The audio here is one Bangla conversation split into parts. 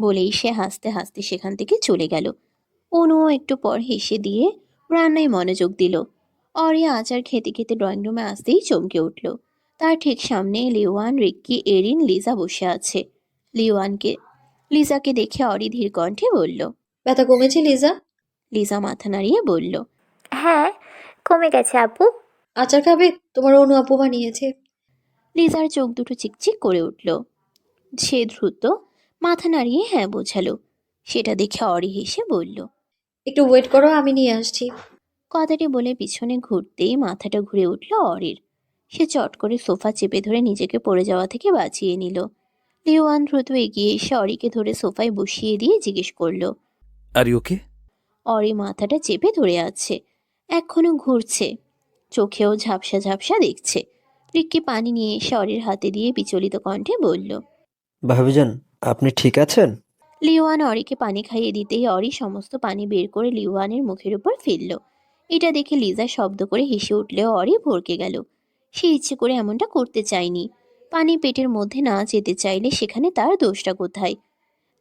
বলেই সে হাসতে হাসতে সেখান থেকে চলে গেল। অনুও একটু পর হেসে দিয়ে রান্নায় মনোযোগ দিল। অরিয়া আচার খেতে খেতে ড্রয়িং রুমে আসতেই চমকে উঠল। তার ঠিক সামনে লিওয়ান রিক্কি এরিন লিজা বসে আছে। লিওয়ানকে লিজাকে দেখে অরি ধীর কণ্ঠে বলল ব্যথা কমেছে লিজা? লিজা মাথা নাড়িয়ে বলল হ্যাঁ কমে গেছে আপু। আচার খাবে? তোমার অনু আপু বানিয়েছে। লিজার চোখ দুটো চিকচিক করে উঠল। সে দ্রুত মাথা নাড়িয়ে হ্যাঁ বোঝালো। সেটা দেখে অরি হেসে বলল একটু ওয়েট করো আমি নিয়ে আসছি। কথাটি বলে পিছনে ঘুরতেই মাথাটা ঘুরে উঠল অরির। সে চট করে সোফা চেপে ধরে নিজেকে পড়ে যাওয়া থেকে বাঁচিয়ে নিল। লিওয়ান দ্রুত এগিয়ে এসে অরিকে ধরে সোফায় বসিয়ে দিয়ে জিজ্ঞেস করল আর ওকে অরি মাথাটা চেপে ধরে আছে এখনও ঘুরছে চোখেও ঝাপসা ঝাপসা দেখছে। রিক্কি পানি নিয়ে এসে অরির হাতে দিয়ে বিচলিত কণ্ঠে বলল ভাবিজান আপনি ঠিক আছেন? লিওয়ান অরিকে পানি খাইয়ে দিতেই অরি সমস্ত পানি বের করে লিওয়ানের মুখের উপর ফেলল। এটা দেখে লিজা শব্দ করে হেসে উঠলেও অরি ভরকে গেল। সে ইচ্ছে করে এমনটা করতে চায়নি। পানি পেটের মধ্যে না যেতে চাইলে সেখানে তার দোষটা কোথায়?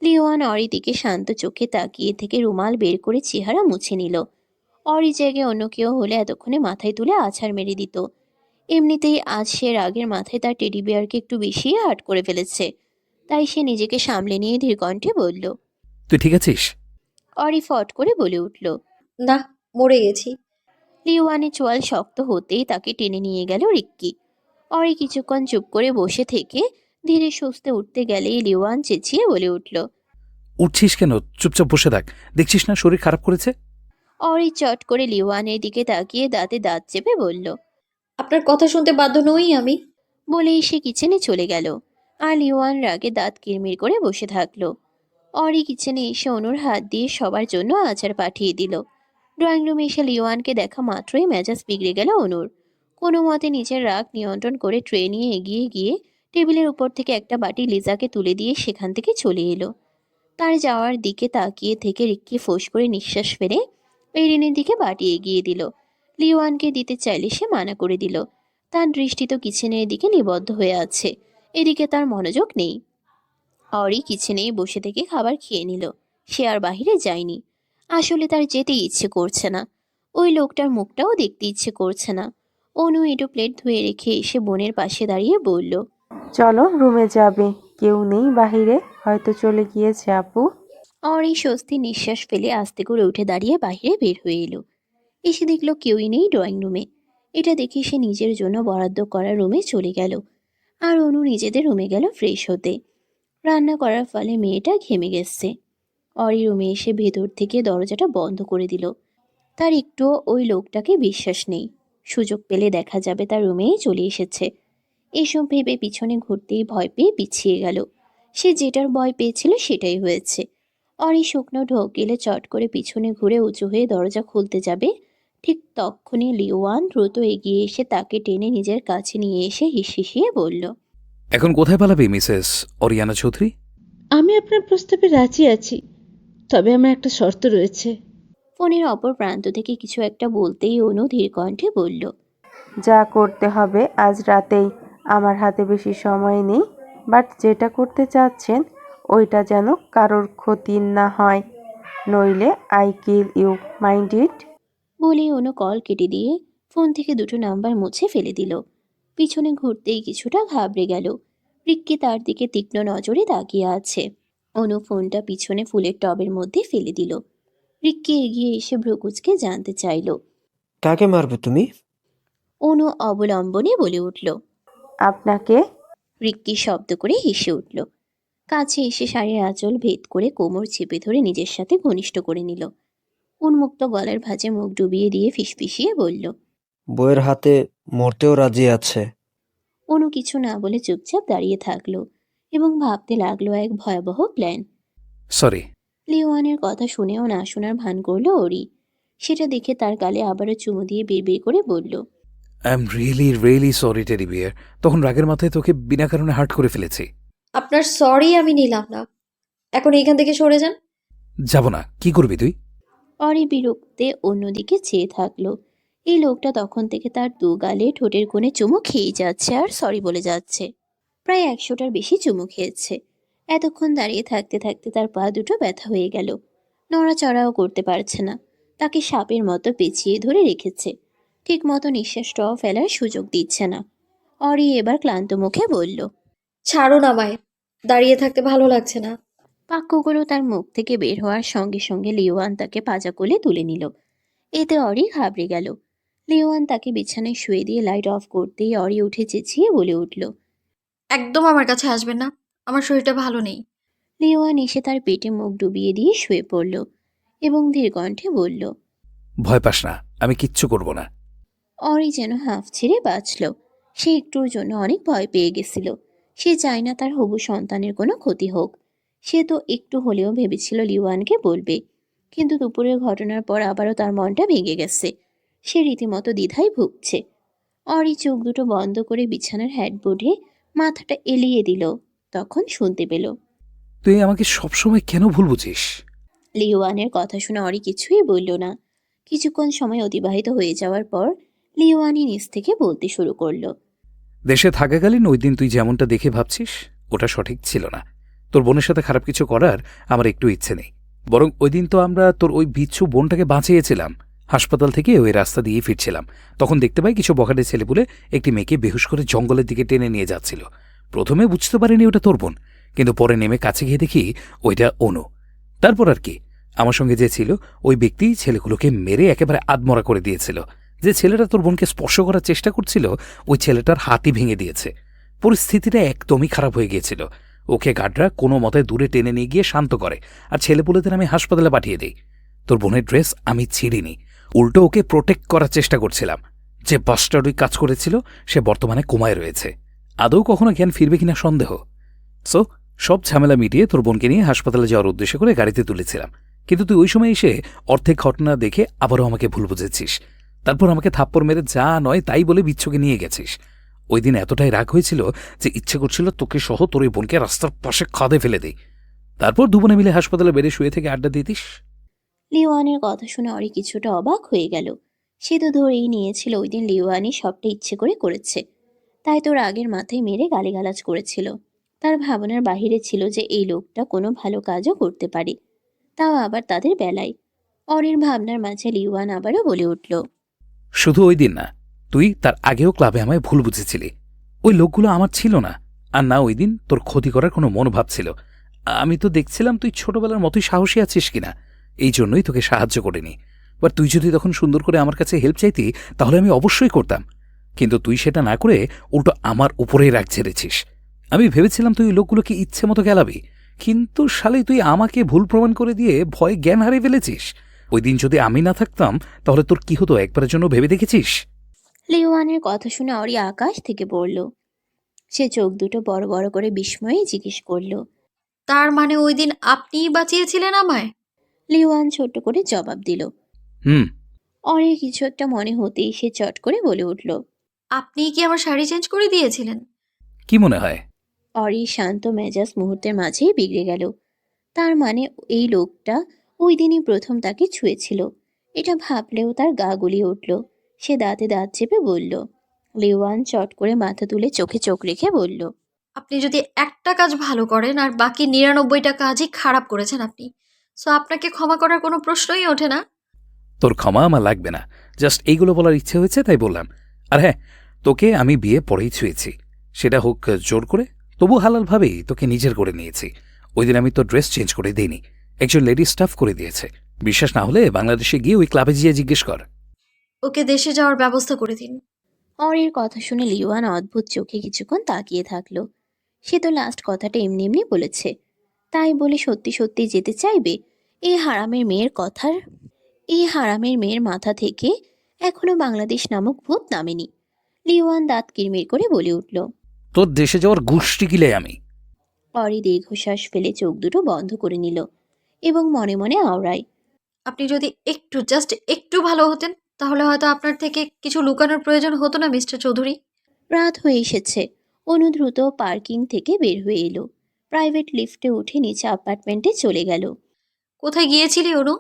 লিওয়ান অরি দিকে শান্ত চোখে তাকিয়ে থেকে রুমাল বের করে চেহারা মুছে নিল। অরি জায়গায় অন্য কেউ হলে এতক্ষণে মাথায় তুলে আছাড় মেরে দিত। এমনিতেই আজ সে রাগের মাথায় তার টেডি বিয়ারকে একটু বেশি হাট করে ফেলেছে। তাই সে নিজেকে সামলে নিয়ে ধীরকণ্ঠে বলল তুই ঠিক আছিস? অরি ফট করে বলে উঠল না মরে গেছি। লিওয়ানের চোয়াল শক্ত হতেই তাকে টেনে নিয়ে গেল রিক্কি। অরি কিছুক্ষণ চুপ করে বসে থেকে ধীরে সুস্থে উঠতে গেলেই লিওয়ান চেঁচিয়ে বলে উঠল উঠছিস কেন? চুপচাপ বসে থাক। দেখছিস না শরীর খারাপ করেছে? অরি চট করে লিওয়ানের দিকে তাকিয়ে দাঁতে দাঁত চেপে বলল আপনার কথা শুনতে বাধ্য নই আমি। বলেই সে কিচেনে চলে গেল। আর লিওয়ান রাগে দাঁত কিরমির করে বসে থাকল। অরি কিচেনে এসে অনুর হাত দিয়ে সবার জন্য আচার পাঠিয়ে দিল। ড্রয়িং রুমে এসে লিওয়ানকে দেখা মাত্রই মেজাজ বিগড়ে গেল অনুর। কোনো মতে নিজের রাগ নিয়ন্ত্রণ করে ট্রে নিয়ে এগিয়ে গিয়ে টেবিলের উপর থেকে একটা বাটি লিজাকে তুলে দিয়ে সেখান থেকে চলে এলো। তার যাওয়ার দিকে তাকিয়ে থেকে রিক্কি ফোঁস করে নিঃশ্বাস ফেলে এরিনের দিকে বাটি এগিয়ে দিল। লিওয়ানকে দিতে চাইলে সে মানা করে দিল। তার দৃষ্টি তো কিচেনের দিকে নিবদ্ধ হয়ে আছে। এদিকে তার মনোযোগ নেই। অরি কিচেনেই বসে থেকে খাবার খেয়ে নিল। সে আর বাহিরে যায়নি। আসলে তার যেতে ইচ্ছে করছে না। ওই লোকটার মুখটাও দেখতে ইচ্ছে করছে না। অনু এটো প্লেট ধুয়ে রেখে এসে বোনের পাশে দাঁড়িয়ে বলল চলো রুমে যাবে। কেউ নেই বাহিরে। হয়তো চলে গিয়েছে আপু। অরি স্বস্তি নিঃশ্বাস ফেলে আস্তে করে উঠে দাঁড়িয়ে বাইরে বের হয়ে এলো। এসে দেখল কেউই নেই ড্রয়িং রুমে। এটা দেখে সে নিজের জন্য বরাদ্দ করা রুমে চলে গেল। আর অনু নিজেদের রুমে গেল ফ্রেশ হতে। রান্না করার ফলে মেয়েটা ঘেমে গেছে। অরি রুমে এসে ভেতর থেকে দরজাটা বন্ধ করে দিল। তার একটুও ওই লোকটাকে বিশ্বাস নেই। সুযোগ পেলে দেখা যাবে তার রুমেই চলে এসেছে। এসব ভেবে পিছনে ঘুরতেই ভয় পেয়ে পিছিয়ে গেল। সে যেটার ভয় পেয়েছিল সেটাই হয়েছে। অরি শুকনো ঢোক গেলে চট করে পিছনে ঘুরে উঁচু হয়ে দরজা খুলতে যাবে ঠিক তক্ষুনি লিওয়ান দ্রুত এগিয়ে এসে তাকে টেনে নিজের কাছে নিয়ে এসে হিসিয়ে বলল এখন কোথায় পালাবি মিসেস অরিয়ানা চৌধুরী? আমি আপনার প্রস্তাবে রাজি আছি তবে আমার একটা শর্ত রয়েছে। ফোনের অপর প্রান্ত থেকে কিছু একটা বলতেই অনু ধীর কণ্ঠে বলল যা করতে হবে আজ রাতেই আমার হাতে বেশি সময় নেই বাট যেটা করতে চাচ্ছেন ওইটা যেন কারোর ক্ষতি না হয় নইলে I kill you mind it. বলেই অনু কল কেটে দিয়ে ফোন থেকে দুটো নাম্বার মুছে ফেলে দিল। পিছনে ঘুরতেই কিছুটা ঘাবড়ে গেল। রিক্কি তার দিকে তীক্ষ্ণ নজরে তাকিয়ে আছে। অনু ফোনটা পিছনে ফুলের টবের মধ্যে ফেলে দিল। রিক্কি এগিয়ে এসে ভ্রুকুচকে জানতে চাইল। কাকে মারবে তুমি? অনু অবলম্বনে বলে উঠল। আপনাকে? রিক্কি শব্দ করে হেসে উঠল। কাছে এসে শাড়ির আঁচল ভেদ করে কোমর চেপে ধরে নিজের সাথে ঘনিষ্ঠ করে নিল। উন্মুক্ত গলার ভাঁজে মুখ ডুবিয়ে দিয়ে ফিসফিসিয়ে বলল বইয়ের হাতে মরতেও রাজি আছে। অনু কিছু না বলে চুপচাপ দাঁড়িয়ে থাকল এবং ভাবতে লাগল এক ভয়াবহ প্ল্যান সরি লিওয়ানের কথা শুনেও না শোনার ভান করল ওরি। সেটা দেখে তার গালে আবারও চুমু দিয়ে বিড়বিড় করে বলল I am really really sorry teddy bear তখন রাগের মাথায় তোকে বিনা কারণে হার্ট করে ফেলেছি। আপনার সরি আমি নিলাম না। এখন এইখান থেকে সরে যান। যাব না। কি করবি তুই? অরি বিরক্তে অন্যদিকে চেয়ে থাকল। এই লোকটা তখন থেকে তার দু গালে ঠোঁটের কোণে চুমু খেয়েই যাচ্ছে আর সরি বলে যাচ্ছে। প্রায় একশোটার বেশি চুমু খেয়েছে। এতক্ষণ দাঁড়িয়ে থাকতে থাকতে তার পা দুটো ব্যথা হয়ে গেল। নড়াচড়াও করতে পারছে না। তাকে সাপের মতো পেঁচিয়ে ধরে রেখেছে। ঠিক মতো নিঃশ্বাসটাও ফেলার সুযোগ দিচ্ছে না। অরি এবার ক্লান্ত মুখে বলল ছাড়ুন আমায়। দাঁড়িয়ে থাকতে ভালো লাগছে না। বাক্যগুলো তার মুখ থেকে বের হওয়ার সঙ্গে সঙ্গে লিওয়ান তাকে পাজা কোলে তুলে নিল। এতে অরি ঘাবড়ে গেল। লিওয়ান তাকে বিছানায় শুয়ে দিয়ে লাইট অফ করতেই অরি উঠে চেঁচিয়ে বলে উঠল একদম আমার কাছে আসবেন না আমার শরীরটা ভালো নেই। লিওয়ান এসে তার পেটে মুখ ডুবিয়ে দিয়ে শুয়ে পড়ল এবং ধীর কণ্ঠে বলল ভয় পাস না আমি কিচ্ছু করব না। অরি যেন হাঁফ ছেড়ে বাঁচল। সে একটুর জন্য অনেক ভয় পেয়ে গেছিল। সে চায় না তার হবু সন্তানের কোনো ক্ষতি হোক। সে তো একটু হলেও ভেবেছিল লিওয়ানকে বলবে। কিন্তু দুপুরের ঘটনার পর আবারও তার মনটা ভেঙে গেছে। সে রীতিমতো দ্বিধায় ভুগছে। অরি চোখ দুটো বন্ধ করে বিছানার হেডবোর্ডে মাথাটা এলিয়ে দিল তখন শুনতে পেল। তুই আমাকে সবসময় কেন ভুল বুঝিস? লিওয়ানের কথা শুনে অরি কিছুই বলল না। কিছুক্ষণ সময় অতিবাহিত হয়ে যাওয়ার পর লিওয়ানি নিজ থেকে বলতে শুরু করল। দেশে থাকাকালীন ওই দিন তুই যেমনটা দেখে ভাবছিস ওটা সঠিক ছিল না। তোর বোনের সাথে খারাপ কিছু করার আমার একটু ইচ্ছে নেই। বরং ওই দিন তো আমরা তোর ওই বিচ্ছু বোনটাকে বাঁচিয়েছিলাম। হাসপাতাল থেকে ওই রাস্তা দিয়ে ফিরছিলাম। তখন দেখতে পাই কিছু বখাটে ছেলেপুলে একটি মেয়েকে বেহুশ করে জঙ্গলের দিকে টেনে নিয়ে যাচ্ছিল। প্রথমে বুঝতে পারিনি ওটা তোর বোন, কিন্তু পরে নেমে কাছে গিয়ে দেখি ওইটা অনু। তারপর আর কি? আমার সঙ্গে যে ছিল, ওই ব্যক্তি ছেলেগুলোকে মেরে একেবারে আদমরা করে দিয়েছিল। যে ছেলেটা তোর বোনকে স্পর্শ করার চেষ্টা করছিল, ওই ছেলেটার হাতই ভেঙে দিয়েছে। পরিস্থিতিটা একদমই খারাপ হয়ে গিয়েছিল। ওকে গার্ডরা কোনো মতে দূরে টেনে নিয়ে গিয়ে শান্ত করে, আর ছেলেপুলেদের আমি হাসপাতালে পাঠিয়ে দিই। তোর বোনের ড্রেস আমি ছিঁড়িনি, উল্টো ওকে প্রোটেক্ট করার চেষ্টা করছিলাম। যে বাসটার কাজ করেছিল, সে বর্তমানে কোমায় রয়েছে। আদৌ কখনো জ্ঞান ফিরবে কিনা সন্দেহ? সো সব ঝামেলা মিটিয়ে তোর বোনকে নিয়ে হাসপাতালে যাওয়ার উদ্দেশ্য করে গাড়িতে তুলেছিলাম। কিন্তু তুই ওই সময় এসে অর্ধেক ঘটনা দেখে আবারও আমাকে ভুল বুঝেছিস। তারপর আমাকে থাপ্পড় মেরে যা নয় তাই বলে বিচ্ছুকে নিয়ে গেছিস। ওই দিন এতটাই রাগ হয়েছিল যে ইচ্ছে করছিল তোকে সহ তোর ওই বোনকে রাস্তার পাশে খাদে ফেলে দেই। তারপর দুবনে মিলে হাসপাতালে বেড়ে শুয়ে থেকে আড্ডা দিতিস লিওয়ানের কথা শুনে অরি কিছুটা অবাক হয়ে গেল। সে তো ধরেই নিয়েছিল ওই দিন লিওয়ানি সবটা ইচ্ছে করে করেছে। তাই তোর আগের মাথায় মেরে গালিগালাজ করেছিল। তার ভাবনার বাহিরে ছিল যে এই লোকটা কোনো ভালো কাজও করতে পারে। তাও আবার তাদের বেলায়। অরির ভাবনার মাঝে লিওয়ান আবারও বলে উঠল শুধু ওই দিন না তুই তার আগেও ক্লাবে আমায় ভুল বুঝেছিলি। ওই লোকগুলো আমার ছিল না, আর না ওই দিন তোর ক্ষতি করার কোনো মনোভাব ছিল। আমি তো দেখছিলাম তুই ছোটবেলার মতোই সাহসী আছিস কিনা, এই জন্যই তোকে সাহায্য করিনি। বাট তুই যদি তখন সুন্দর করে আমার কাছে হেল্প চাইতি, তাহলে আমি অবশ্যই করতাম। কিন্তু তুই সেটা না করে উল্টো আমার উপরেই রাগ ছেড়েছিস। আমি ভেবেছিলাম তুই লোকগুলোকে ইচ্ছে মতো গেলাবি, কিন্তু শালে তুই আমাকে ভুল প্রমাণ করে দিয়ে ভয়ে জ্ঞান হারিয়ে ফেলেছিস। ওই দিন যদি আমি না থাকতাম, তাহলে তোর কি হতো একবারের জন্য ভেবে দেখেছিস? লিওয়ানের কথা শুনে অরি আকাশ থেকে পড়ল। সে চোখ দুটো বড় বড় করে বিস্ময়ে জিজ্ঞেস করল তার মানে ওই দিন আপনিই বাঁচিয়েছিলেন আমায়? লিওয়ান ছোট্ট করে জবাব দিল। হুম। অরির কিছু একটা মনে হতেই সে চট করে বলে উঠল আপনিই কি আমার শাড়ি চেঞ্জ করে দিয়েছিলেন? কি মনে হয়? অরি শান্ত মেজাজ মুহূর্তের মাঝেই বিগড়ে গেল। তার মানে এই লোকটা ওই দিনই প্রথম তাকে ছুঁয়েছিল। এটা ভাবলেও তার গা গুলিয়ে উঠল। সে দাঁতে দাঁত চেপে বলল। লিওয়ান চট করে মাথা তুলে চোখে চোখ রেখে বলল আপনি যদি একটা কাজ ভালো করেন আর বাকি নিরানব্বইটা কাজই খারাপ করেছেন আপনি সো আপনাকে ক্ষমা করার কোনো প্রশ্নই ওঠে না। তোর ক্ষমা আমার লাগবে না। জাস্ট এইগুলো বলার ইচ্ছে হয়েছে তাই বললাম। আর হ্যাঁ তোকে আমি বিয়ে পরেই ছুঁয়েছি। সেটা হোক জোর করে তবু হালালভাবেই তোকে নিজের করে নিয়েছি। ওই দিন আমি তোর ড্রেস চেঞ্জ করে দিইনি। একজন লেডি স্টাফ করে দিয়েছে। বিশ্বাস না হলে বাংলাদেশে গিয়ে ওই ক্লাবে গিয়ে জিজ্ঞেস কর। ওকে দেশে যাওয়ার ব্যবস্থা করে দিন। অরির কথা শুনে লিওয়ান অদ্ভুত চোখে কিছুক্ষণ তাকিয়ে থাকল। সে তো লাস্ট কথাটা এমনি এমনি বলেছে। তাই বলে সত্যি সত্যি যেতে চাইবে? এই হারামের মেয়ের কথার এই হারামের মেয়ের মাথা থেকে এখনও বাংলাদেশ নামক ভূত নামেনি। লিওয়ান দাঁত কিরমির করে বলে উঠল তোর দেশে যাওয়ার গোষ্ঠী গিলে আমি? অরি দীর্ঘশ্বাস ফেলে চোখ দুটো বন্ধ করে নিল এবং মনে মনে আওড়ায় আপনি যদি একটু জাস্ট একটু ভালো হতেন তাহলে হয়তো আপনার থেকে কিছু লুকানোর প্রয়োজন হতো না মিস্টার চৌধুরী? রাত হয়ে এসেছে। অনু দ্রুত পার্কিং থেকে বের হয়ে এলো। প্রাইভেট লিফটে উঠে নিচে অ্যাপার্টমেন্টে চলে গেল। কোথায় গিয়েছিলি অনু?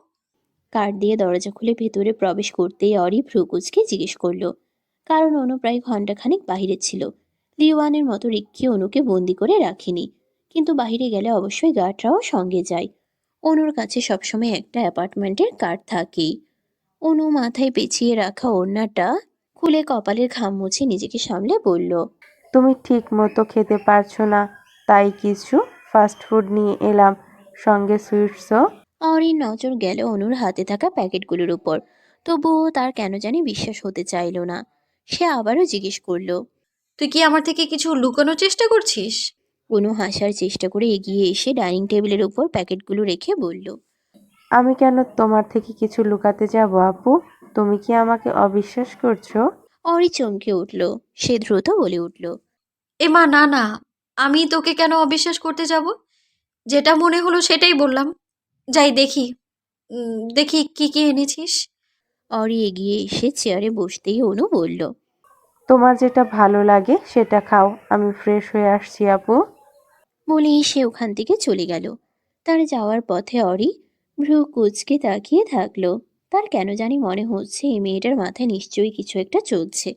কার দিয়ে দরজা খুলে ভেতরে প্রবেশ করতেই অরি ভ্রুকুচকে জিজ্ঞেস করল। কারণ অনু প্রায় ঘন্টাখানেক বাহিরে ছিল। লিওয়ানের মতো রিক্কি অনুকে বন্দি করে রাখিনি। কিন্তু বাইরে গেলে অবশ্যই গার্ডরাও সঙ্গে যায়। অনুর কাছে সবসময় একটা অ্যাপার্টমেন্টের কার্ড থাকেই। অনু মাথায় পেঁচিয়ে রাখা ওড়নাটা খুলে কপালের ঘাম মুছে নিজেকে সামলে বলল তুমি ঠিক মতো খেতে পারছ না তাই কিছু ফাস্ট ফুড নিয়ে এলাম। সঙ্গে সুইটসও অরির নজর গেল অনুর হাতে থাকা প্যাকেটগুলোর উপর। তবুও তার কেন জানি বিশ্বাস হতে চাইল না। সে আবারও জিজ্ঞেস করল তুই কি আমার থেকে কিছু লুকানোর চেষ্টা করছিস? অনু হাসার চেষ্টা করে এগিয়ে এসে ডাইনিং টেবিলের উপর প্যাকেটগুলো রেখে বলল আমি কেন তোমার থেকে কিছু লুকাতে যাব আপু? তুমি কি আমাকে অবিশ্বাস করছ? অরি চমকে উঠল। সে দ্রুত বলে উঠল এমা না না আমি তোকে কেন অবিশ্বাস করতে যাব? যেটা মনে হলো সেটাই বললাম। যাই দেখি উম, দেখি কি কি এনেছিস। অরি এগিয়ে এসে চেয়ারে বসতেই অনু বলল তোমার যেটা ভালো লাগে সেটা খাও আমি ফ্রেশ হয়ে আসছি আপু। বলেই সে ওখান থেকে চলে গেল। তার যাওয়ার পথে অরি ভ্রু কুচকে তাকিয়ে থাকল। তার কেন জানি মনে হচ্ছে এই মেয়েটার মাথায় নিশ্চয়ই কিছু একটা চলছে।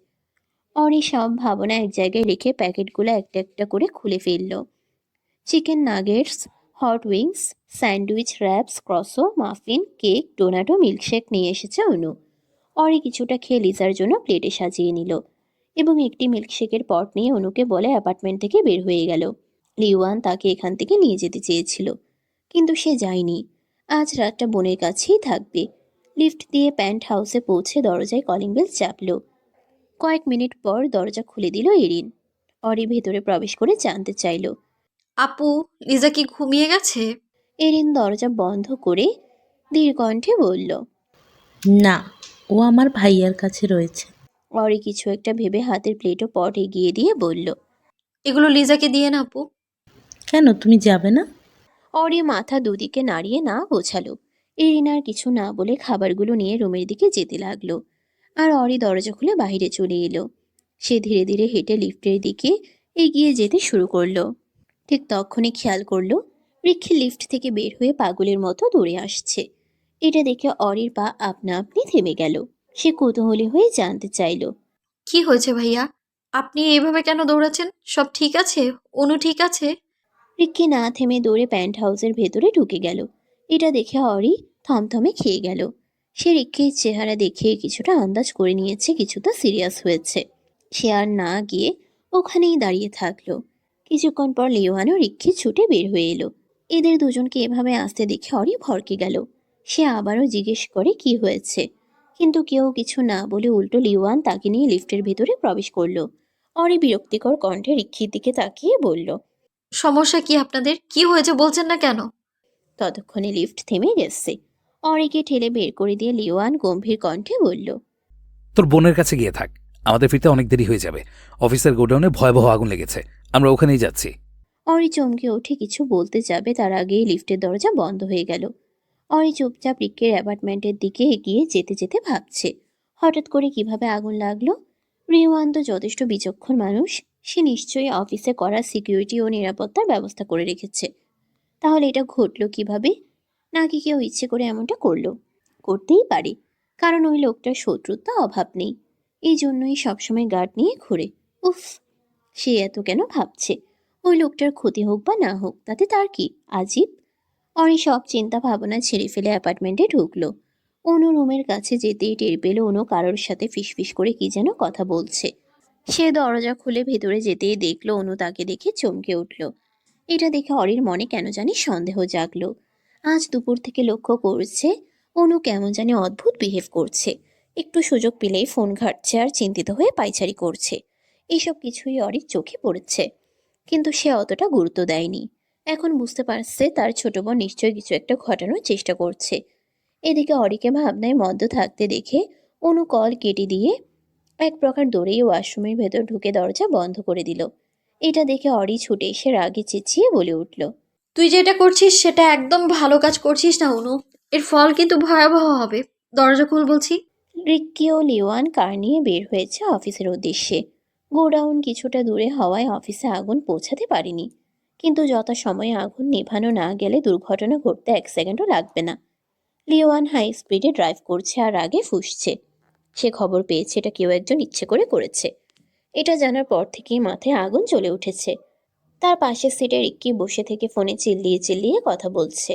অরি সব ভাবনা এক জায়গায় রেখে প্যাকেটগুলো একটা একটা করে খুলে ফেলল। Chicken nuggets, hot wings, sandwich wraps, croissant, muffin, cake, donut, milkshake নিয়ে এসেছে অনু। অরি কিছুটা খেয়ে লিজার জন্য প্লেটে সাজিয়ে নিল এবং একটি মিল্কশেকের পট নিয়ে অনুকে বলে অ্যাপার্টমেন্ট থেকে বের হয়ে গেল। লিওয়ান তাকে এখান থেকে নিয়ে যেতে চেয়েছিল। কিন্তু সে যায়নি। আজ রাতটা বোনের কাছেই থাকবে। লিফট দিয়ে প্যান্ট হাউসে পৌঁছে দরজায় কলিং বেল চাপল। কয়েক মিনিট পর দরজা খুলে দিল এরিন। অরি ভেতরে প্রবেশ করে জানতে চাইল। আপু লিজা কি ঘুমিয়ে গেছে? এরিন দরজা বন্ধ করে দীর্ঘণ্ঠে বলল না ও আমার ভাইয়ার কাছে রয়েছে। অরি কিছু একটা ভেবে হাতের প্লেটও পট এগিয়ে দিয়ে বলল এগুলো লিজাকে দিয়ে না আপু। কেন তুমি যাবে না? অরি মাথা দুদিকে নাড়িয়ে না বোঝালো এরিন আর কিছু না বলে খাবারগুলো নিয়ে রুমের দিকে যেতে লাগল। আর অরি দরজা খুলে বাইরে চলে এলো। সে ধীরে ধীরে হেঁটে লিফটের দিকে এগিয়ে যেতে শুরু করল। ঠিক তখনই খেয়াল করল রিক্ষি লিফট থেকে বের হয়ে পাগলের মতো দৌড়ে আসছে। এটা দেখে অরির পা আপনা আপনি থেমে গেল। সে কৌতূহলী হয়ে জানতে চাইলো, কি হয়েছে ভাইয়া? আপনি এইভাবে কেন দৌড়াচ্ছেন? সব ঠিক আছে? অনু ঠিক আছে? রিক্কি না থেমে দৌড়ে প্যান্ট হাউসের ভেতরে ঢুকে গেল। এটা দেখে অরি থমথমে খেয়ে গেল। সে রিক্কির চেহারা দেখে কিছুটা আন্দাজ করে নিয়েছে, কিছুটা সিরিয়াস হয়েছে। সে আর না গিয়ে ওখানেই দাঁড়িয়ে থাকল। কিছুক্ষণ পর লিওহানও রিক্ষি ছুটে বের হয়ে এলো। এদের দুজনকে এভাবে আসতে দেখে অরি ভরকে গেল। সে আবারও জিজ্ঞেস করে কি হয়েছে। কিন্তু কেউ কিছু না বলে উল্টো লিওয়ান তাকে নিয়ে লিফটের ভেতরে প্রবেশ করল। অরি বিরক্তিকর কণ্ঠে রিক্ষির দিকে তাকিয়ে বলল সমস্যা কি আপনাদের? কি হয়েছে বলছেন না কেন? ততক্ষণে লিফট থেমে গেছে। অরিকে ঠেলে বের করে দিয়ে লিওয়ান গম্ভীর কণ্ঠে বলল তোর বোনের কাছে গিয়ে থাক। আমাদের ফিরতে অনেক দেরি হয়ে যাবে। অফিসের গোডাউনে ভয়াবহ আগুন লেগেছে। আমরা ওখানেই যাচ্ছি। অরি চমকে উঠে কিছু বলতে যাবে তার আগেই লিফটের দরজা বন্ধ হয়ে গেল। অরি চুপচাপ রিক্কের অ্যাপার্টমেন্টের দিকে এগিয়ে যেতে যেতে ভাবছে হঠাৎ করে কীভাবে আগুন লাগল? রিওয়ান তো যথেষ্ট বিচক্ষণ মানুষ। সে নিশ্চয়ই অফিসে করা সিকিউরিটি ও নিরাপত্তার ব্যবস্থা করে রেখেছে। তাহলে এটা ঘটলো কীভাবে? নাকি কেউ ইচ্ছে করে এমনটা করল? করতেই পারে, কারণ ওই লোকটার শত্রুতা অভাব নেই। এই জন্যই সবসময় গার্ড নিয়ে ঘুরে। উফ, সে এত কেন ভাবছে? ওই লোকটার ক্ষতি হোক বা না হোক, তাতে তার কি আজীব? অরি সব চিন্তা ভাবনা ছেড়ে ফেলে অ্যাপার্টমেন্টে ঢুকলো। অনু রুমের কাছে যেতেই টের পেল অনু কারোর সাথে ফিসফিস করে কি যেন কথা বলছে। সে দরজা খুলে ভেতরে যেতেই দেখল অনু তাকে দেখে চমকে উঠল। এটা দেখে অরির মনে কেন জানি সন্দেহ জাগলো। আজ দুপুর থেকে লক্ষ্য করছে, অনু কেমন জানি অদ্ভুত বিহেভ করছে। একটু সুযোগ পেলেই ফোন ঘাটছে আর চিন্তিত হয়ে পাইচারি করছে। এইসব কিছুই অরির চোখে পড়েছে। কিন্তু সে অতটা গুরুত্ব দেয়নি। এখন বুঝতে পারছে তার ছোট বোন নিশ্চয়ই কিছু একটা ঘটানোর চেষ্টা করছে। এদিকে অরিকে ভাবনায় মদ্য থাকতে দেখে অনু কল কেটে দিয়ে এক প্রকার দৌড়েই ওয়াশরুমের ভেতর ঢুকে দরজা বন্ধ করে দিল। এটা দেখে অরি ছুটে এসে রাগে চেঁচিয়ে বলে উঠল তুই যেটা করছিস সেটা একদম ভালো কাজ করছিস না অনু এর ফল কিন্তু ভয়াবহ হবে। দরজা খুল বলছি। রিক্কি ও লিওয়ান কার নিয়ে বের হয়েছে অফিসের উদ্দেশ্যে। গোডাউন কিছুটা দূরে হওয়ায় অফিসে আগুন পৌঁছাতে পারিনি। কিন্তু যথাসময়ে আগুন নেভানো না গেলে দুর্ঘটনা ঘটতে এক সেকেন্ডও লাগবে না। লিওয়ান হাই স্পিডে ড্রাইভ করছে আর আগে ফুসছে। সে খবর পেয়েছে, এটা কেউ একজন ইচ্ছে করে করেছে। এটা জানার পর থেকেই মাথায় আগুন জ্বলে উঠেছে। তার পাশের সিটে রিক্কি বসে থেকে ফোনে চিল্লিয়ে চিল্লিয়ে কথা বলছে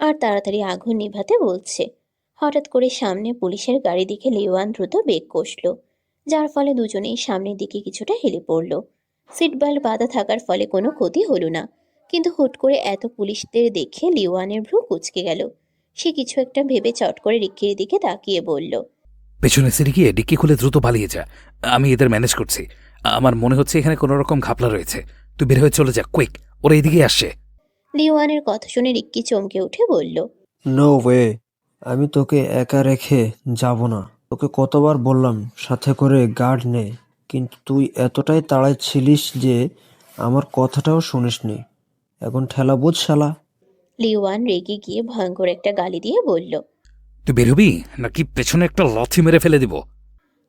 আর তাড়াতাড়ি আগুন নিভাতে বলছে। হঠাৎ করে সামনে পুলিশের গাড়ি দেখে লিওয়ান দ্রুত বেগ কষল, যার ফলে দুজনেই সামনের দিকে কিছুটা হেলে পড়ল। সিট বেল্ট বাঁধা থাকার ফলে কোনো ক্ষতি হলো না, কিন্তু হুট করে এত পুলিশদের দেখে লিওয়ানের ভ্রু কুচকে গেল। সে কিছু একটা ভেবে চট করে রিক্কির দিকে তাকিয়ে বলল পেছনে সিঁড়ি গিয়ে ডিক্কি খুলে দ্রুত পালিয়ে যা। আমি এদের ম্যানেজ করছি। আমার মনে হচ্ছে এখানে কোনো রকম ঘাপলা রয়েছে। তুই বের হয়ে চলে যা কুইক। ওরা এদিকে আসছে। লিওয়ানের কথা শুনে রিক্কি চমকে উঠে বলল নো ওয়ে আমি তোকে একা রেখে যাব না। তোকে কতবার বললাম সাথে করে গার্ড নে। কিন্তু তুই এতটাই তাড়ায় ছিলিস যে আমার কথাটাও শুনিসনি। এখন ঠেলা বুঝ শালা। লিওয়ান রেগে গিয়ে ভয়ঙ্কর একটা গালি দিয়ে বলল তুই বেরোবি? নাকি পেছনে একটা লথি মেরে ফেলে দিব?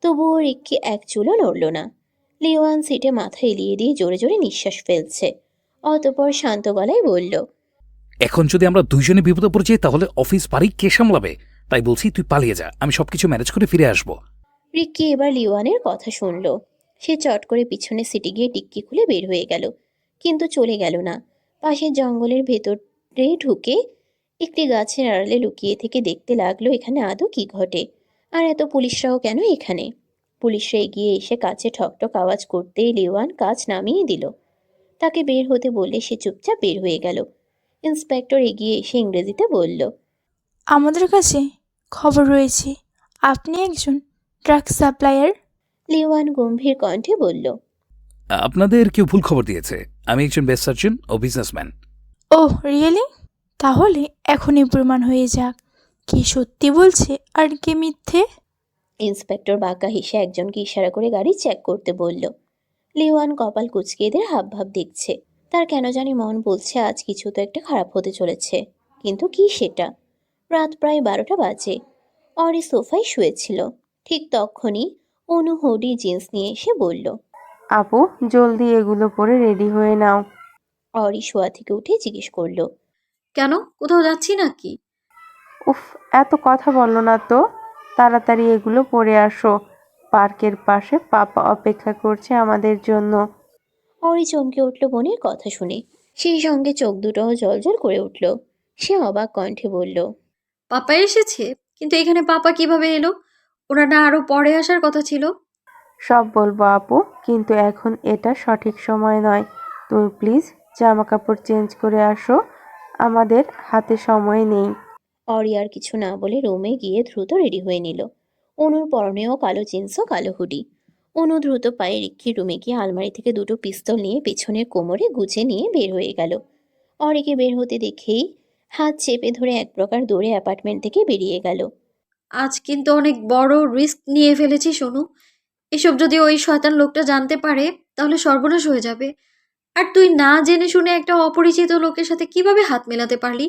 তবুও রিক্কি এক চুলও নড়ল না। লিওয়ান সিটে মাথা এলিয়ে দিয়ে জোরে জোরে নিঃশ্বাস ফেলছে। অতপর শান্ত গলায় বলল এখন যদি আমরা দুইজনে বিপদে পড়ে যাই তাহলে অফিস বাড়ি কে সামলাবে? তাই বলছি তুই পালিয়ে যা। আমি সবকিছু ম্যানেজ করে ফিরে আসব। রিক্কি এবার লিওয়ানের কথা শুনল। সে চট করে পিছনে সিটে গিয়ে টিক্কি খুলে বের হয়ে গেল। কিন্তু চলে গেল না। পাশের জঙ্গলের ভেতরে ঢুকে একটি গাছের আড়ালে লুকিয়ে থেকে দেখতে লাগল এখানে আদৌ কি ঘটে? আর এত পুলিশরাও কেন এখানে? পুলিশরা এগিয়ে এসে কাছে ঠকঠক আওয়াজ করতেই লিওয়ান কাজ নামিয়ে দিল। তাকে বের হতে বললে সে চুপচাপ বের হয়ে গেল। ইন্সপেক্টর এগিয়ে এসে ইংরেজিতে বলল আমাদের কাছে খবর রয়েছে। আপনি একজন ড্রাগ সাপ্লায়ার? লিওয়ান গম্ভীর কণ্ঠে বলল আপনাদের কেউ ভুল খবর দিয়েছে। আমি একজন বেস্ট সার্জন ও বিজনেসম্যান। Oh really? তাহলে এখনই প্রমাণ হয়ে যাক। কি সত্যি বলছে আর কে মিথ্যে? ইন্সপেক্টর বাঁকা হেসে একজনকে ইশারা করে গাড়ি চেক করতে বলল। লিওয়ান কপাল কুচকে এদের হাবভাব দেখছে। তার কেন জানি মন বলছে আজ কিছু তো একটা খারাপ হতে চলেছে। কিন্তু কি সেটা? রাত প্রায় বারোটা বাজে। অরি সোফায় শুয়েছিল। ঠিক তখনই অনু হুডি জিন্স নিয়ে এসে বলল আপু জলদি এগুলো পরে রেডি হয়ে নাও। অরি শোয়া থেকে উঠে জিজ্ঞেস করল কেন? কোথাও যাচ্ছি নাকি? উফ এত কথা বলল না তো। তাড়াতাড়ি এগুলো পরে আসো। পার্কের পাশে পাপা অপেক্ষা করছে আমাদের জন্য। অরি চমকে উঠল বোনের কথা শুনে। সেই সঙ্গে চোখ দুটোও জলজল করে উঠল। সে অবাক কণ্ঠে বলল পাপা এসেছে কিন্তু এখানে পাপা কীভাবে এলো? ওনার না আরও পরে আসার কথা ছিল। সব বলব আপু কিন্তু এখন এটা সঠিক সময় নয়। তুমি প্লিজ জামা কাপড় চেঞ্জ করে আসো। আমাদের হাতে সময় নেই। অরি আর কিছু না বলে রুমে গিয়ে দ্রুত রেডি হয়ে নিল। অনুর পরনেও কালো জিন্স ও কালো হুডি। অনু দ্রুত পায়ে রিক্কির রুমে গিয়ে আলমারি থেকে দুটো পিস্তল নিয়ে পেছনের কোমরে গুজে নিয়ে বের হয়ে গেল। অরিকে বের হতে দেখেই হাত চেপে ধরে এক প্রকার দৌড়ে অ্যাপার্টমেন্ট থেকে বেরিয়ে গেল। আজ কিন্তু অনেক বড় রিস্ক নিয়ে ফেলেছি সোনু এসব যদি ওই শয়তান লোকটা জানতে পারে তাহলে সর্বনাশ হয়ে যাবে। আর তুই না জেনে শুনে একটা অপরিচিত লোকের সাথে কীভাবে হাত মেলাতে পারলি?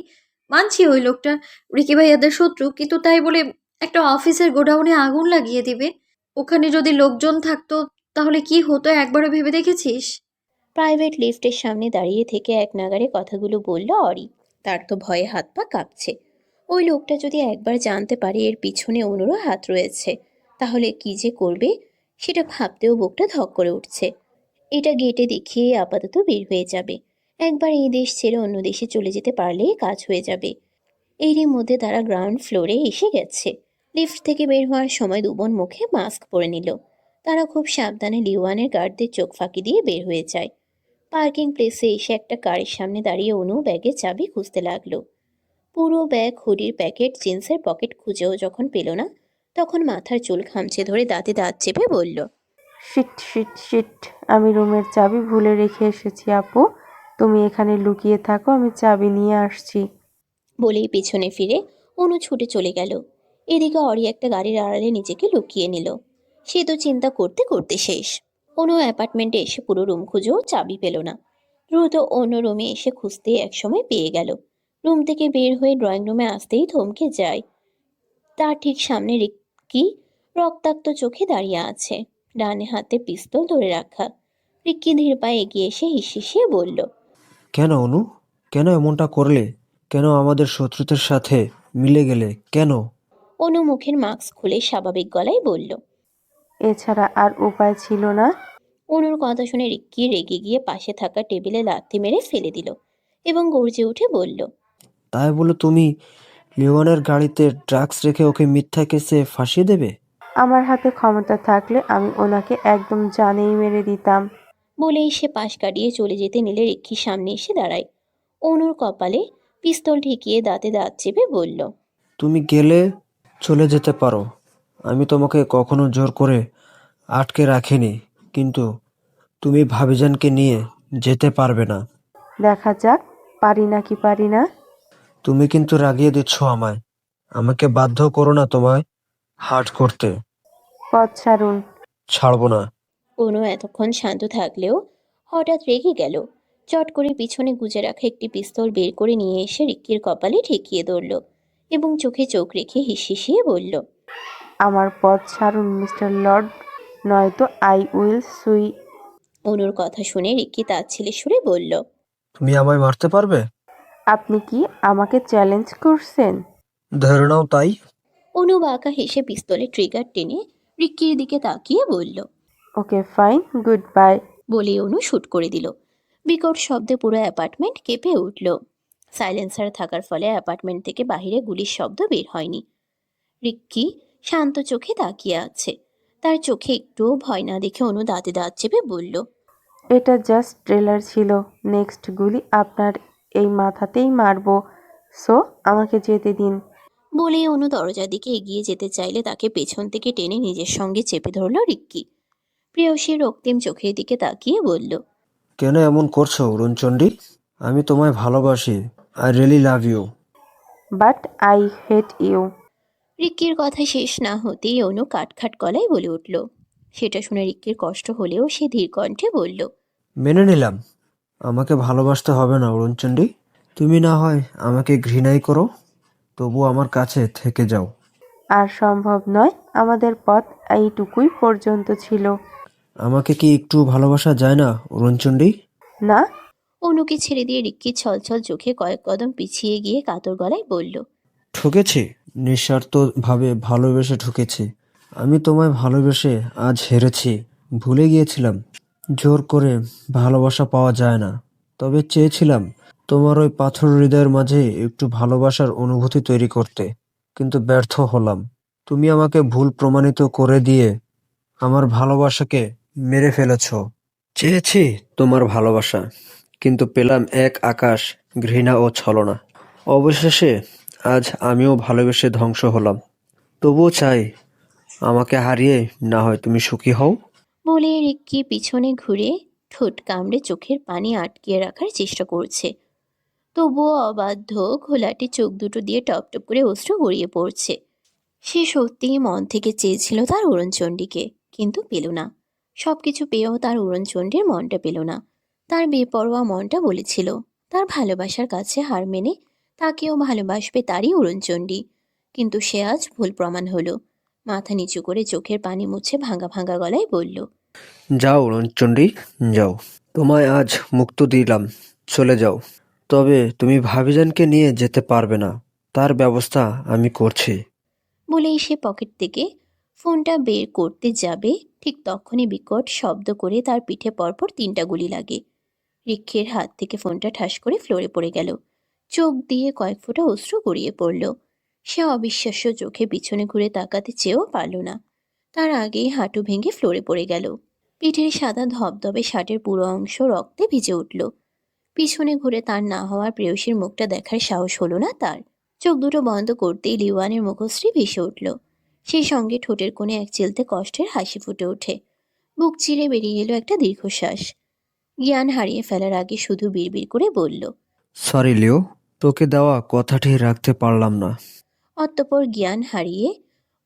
মানছি ওই লোকটা। রিকি ভাইয়াদের শত্রু, কিন্তু তাই বলে একটা অফিসের গোডাউনে আগুন লাগিয়ে দিবে। ওখানে যদি লোকজন থাকতো, তাহলে কি হতো একবারও ভেবে দেখেছিস? প্রাইভেট লিফটের সামনে দাঁড়িয়ে থেকে এক নাগারে কথাগুলো বলল অরি তার তো ভয়ে হাত পা কাঁপছে। ওই লোকটা যদি একবার জানতে পারে এর পিছনে অনুরও হাত রয়েছে, তাহলে কি যে করবে, সেটা ভাবতেও বুকটা ধক করে উঠছে। এটা গেটে দেখিয়ে আপাতত বের হয়ে যাবে। একবার এই দেশ ছেড়ে অন্য দেশে চলে যেতে পারলেই কাজ হয়ে যাবে। এরই মধ্যে তারা গ্রাউন্ড ফ্লোরে এসে গেছে। লিফট থেকে বের হওয়ার সময় দুবন মুখে মাস্ক পরে নিল। তারা খুব সাবধানে লিওয়ানের গার্ডদের চোখ ফাঁকি দিয়ে বের হয়ে যায়। পার্কিং প্লেসে এসে একটা কারের সামনে দাঁড়িয়ে অনু ব্যাগের চাবি খুঁজতে লাগল। পুরো ব্যাগ হুডির প্যাকেট জিন্সের পকেট খুঁজেও যখন পেল না, তখন মাথার চুল খামচে ধরে দাঁতে দাঁত চেপে বলল শিট শিট শিট। আমি রুমের চাবি ভুলে রেখে এসেছি, আপু। তুমি এখানে লুকিয়ে থাকো, আমি চাবি নিয়ে আসছি। বলেই পেছনে ফিরে অনু ছুটে চলে গেল। এদিকে অরি একটা গাড়ির আড়ালে নিজেকে লুকিয়ে নিল। সে তো চিন্তা করতে করতে শেষ। অনু অ্যাপার্টমেন্টে এসে পুরো রুম খুঁজেও চাবি পেল না। দ্রুত অন্য রুমে এসে খুঁজতে একসময় পেয়ে গেল। রুম থেকে বের হয়ে ড্রয়িং রুমে আসতেই থমকে যায়। তার ঠিক সামনে রিক্কি রক্তাক্ত চোখে দাঁড়িয়ে আছে। ডানে হাতে পিস্তল ধরে রাখা। রিক্কি ধীর পায়ে এগিয়ে এসে হিসিয়ে বলল কেন অনু? কেন এমনটা করলে? কেন আমাদের শত্রুদের সাথে মিলে গেলে? কেন? অনু মুখের মাস্ক খুলে স্বাভাবিক গলায় বলল এছাড়া আর উপায় ছিল না? অনুর কথা শুনে রিক্কি রেগে গিয়ে পাশে থাকা টেবিলে লাথি মেরে ফেলে দিল এবং গর্জে উঠে বলল তাই বলে তুমি লিওনের গাড়িতে ড্রাগস রেখে ওকে মিথ্যা কেসে ফাঁসিয়ে দেবে? আমার হাতে ক্ষমতা থাকলে আমি ওনাকে একদম জানেই মেরে দিতাম। বলেই সে পাশ কাটিয়ে চলে যেতে নিলে রিক্কির সামনে এসে দাঁড়ায়। অনুর কপালে পিস্তল ঠেকিয়ে দাঁতে দাঁত চেপে বলল তুমি গেলে চলে যেতে পারো। আমি তোমাকে কখনো জোর করে আটকে রাখিনি কিন্তু তুমি ভাবিজানকে নিয়ে যেতে পারবে না। দেখা যাক পারি না কি পারি না। তুমি কিন্তু রাগিয়ে দিচ্ছ আমায়। আমাকে বাধ্য করো না তোমায় হার্ট করতে। পথ ছাড়ুন। ছাড়বো না। অনু এতক্ষণ শান্ত থাকলেও হঠাৎ রেগে গেল। চট করে পিছনে গুজে রাখা একটি পিস্তল বের করে নিয়ে এসে রিক্কির কপালে ঠেকিয়ে ধরল এবং চোখে চোখ রেখে হিসিয়ে বলল আমার পথ ছাড়ুন মিস্টার লর্ড নয়তো আই উইল সুই। অনুর কথা শুনে রিক্কি তার ছেলে সুরে বলল তুমি আমায় মারতে পারবে? আপনি কি আমাকে চ্যালেঞ্জ করছেন? ধরে নাও তাই। অনু বাঁকা হেসে পিস্তলে ট্রিগার টেনে রিক্কির দিকে তাকিয়ে বলল ওকে ফাইন গুড বাই বলে অনু শুট করে দিল। বিকট শব্দে পুরো অ্যাপার্টমেন্ট কেঁপে উঠল। সাইলেন্সার থাকার ফলে অ্যাপার্টমেন্ট থেকে বাইরে গুলির শব্দ বের হয়নি। রিক্কি শান্ত চোখে তাকিয়ে আছে। তার চোখে একটুও ভয় না দেখে অনু দাঁতে দাঁত চেপে বলল এটা জাস্ট ট্রেলার ছিল। নেক্সট গুলি আপনার এই মাথাতেই মারবো। সো আমাকে যেতে দিন। বলেই অনু দরজার দিকে এগিয়ে যেতে চাইলে তাকে পেছন থেকে টেনে নিজের সঙ্গে চেপে ধরল রিক্কি। প্রেয়সী রক্তিম চোখের দিকে তাকিয়ে বলল কেন এমন করছ অরুণচন্ডী? আমি তোমায় ভালোবাসি। I really love you but I hate you রিক্কির কথা শেষ না হতেই অনু কাটখাট গলায় বলে উঠল। সেটা শুনে রিক্কির কষ্ট হলেও সে ধীর কণ্ঠে বলল মেনে নিলাম। আমাকে ভালোবাসতে হবে না অরুণচন্ডী। তুমি না হয় আমাকে ঘৃণাই করো। তবু আমার কাছে থেকে যাও। আর সম্ভব নয় আমাদের পথ এইটুকুই পর্যন্ত ছিল। আমাকে কি একটু ভালোবাসা যায় না অরুণচন্ডী না। অনুকে ছেড়ে দিয়ে রিক্কির ছলছল চোখে কয়েক কদম পিছিয়ে গিয়ে কাতর গলায় বলল ঠকেছি? নিঃস্বার্থভাবে ভালোবেসে ঠকেছি। আমি তোমায় ভালোবেসে আজ হেরেছি ভুলে গিয়েছিলাম। জোর করে ভালোবাসা পাওয়া যায় না। তবে চেয়েছিলাম তোমার ওই পাথর হৃদয়ের মাঝে একটু ভালোবাসার অনুভূতি তৈরি করতে, কিন্তু ব্যর্থ হলাম। তুমি আমাকে ভুল প্রমাণিত করে দিয়ে আমার ভালোবাসাকে মেরে ফেলেছ। চেয়েছি তোমার ভালোবাসা, কিন্তু পেলাম এক আকাশ, ঘৃণা ও ছলনা। অবশেষে আজ আমিও ভালোবেসে ধ্বংস হলাম। তবুও চাই আমাকে হারিয়ে না হয় তুমি সুখী হও। বলে রিক্কি পিছনে ঘুরে ঠোঁট কামড়ে চোখের পানি আটকিয়ে রাখার চেষ্টা করছে। তবুও অবাধ্য ঘোলাটে চোখ দুটো দিয়ে টপ টপ করে অস্ত্র গড়িয়ে পড়ছে। সে সত্যিই মন থেকে চেয়েছিল তার উড়নচণ্ডীকে কিন্তু পেল না। সব কিছু পেয়েও তার উড়নচণ্ডীর মনটা পেল না। তার বেপরোয়া মনটা বলেছিল, তার ভালোবাসার কাছে হার মেনে তাকেও ভালোবাসবে তারই উড়নচণ্ডী কিন্তু সে আজ ভুল প্রমাণ হলো। মাথা নিচু করে চোখের পানি মুছে ভাঙা ভাঙা গলায় বলল, যাও রণচণ্ডী যাও। তোমায় আজ মুক্ত দিলাম। চলে যাও। তবে তুমি ভাবিজানকে নিয়ে যেতে পারবে না। তার ব্যবস্থা আমি করছি। বলেই সে পকেট থেকে ফোনটা বের করতে যাবে। ঠিক তখনই বিকট শব্দ করে তার পিঠে পরপর তিনটা গুলি লাগে। রিক্ষের হাত থেকে ফোনটা ঠাস করে ফ্লোরে পড়ে গেল। চোখ দিয়ে কয়েক ফোঁটা অশ্রু গড়িয়ে পড়ল। সে অবিশ্বাস্য চোখে পিছনে ঘুরে তাকাতে চেয়েও পারল না। তার আগেই হাঁটু ভেঙে ফ্লোরে পড়ে গেল। পিঠের সাদা ধবধবে শার্টের পুরো অংশ রক্তে ভিজে উঠল। পিছনে ঘুরে তার না হওয়ার প্রেয়সীর মুখটা দেখার সাহস হলো না তার। চোখ দুটো বন্ধ করতেই লিওয়ানের মুখশ্রী ভেসে উঠল। সেই সঙ্গে ঠোঁটের কোণে এক চিলতে কষ্টের হাসি ফুটে ওঠে। বুক চিরে বেরিয়ে এলো একটা দীর্ঘশ্বাস। জ্ঞান হারিয়ে ফেলার আগে শুধু বিড়বিড় করে বলল সরি লিও তোকে দেওয়া কথাটি রাখতে পারলাম না। অতঃপর জ্ঞান হারিয়ে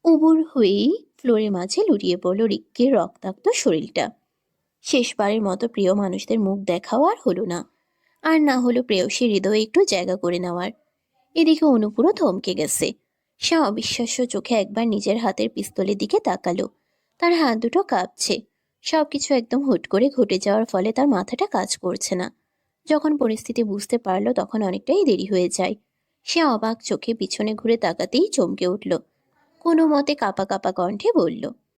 উবুর হয়েই ফ্লোরের মাঝে লুটিয়ে পড়ল রিক্কির রক্তাক্ত শরীরটা। শেষবারের মতো প্রিয় মানুষদের মুখ দেখাও আর হলো না। আর না হলো প্রেয়সী হৃদয়ে একটু জায়গা করে নেওয়ার। এদিকে অনুপুরও থমকে গেছে। সে অবিশ্বাস্য চোখে একবার নিজের হাতের পিস্তলের দিকে তাকালো। তার হাত দুটো কাঁপছে। সবকিছু একদম হুট করে ঘটে যাওয়ার ফলে তার মাথাটা কাজ করছে না। যখন পরিস্থিতি বুঝতে পারল, তখন অনেকটাই দেরি হয়ে যায়। সে অবাক চোখে পিছনে ঘুরে তাকাতেই চমকে উঠল। কোনো মতে কাপা কাপা কণ্ঠে বলল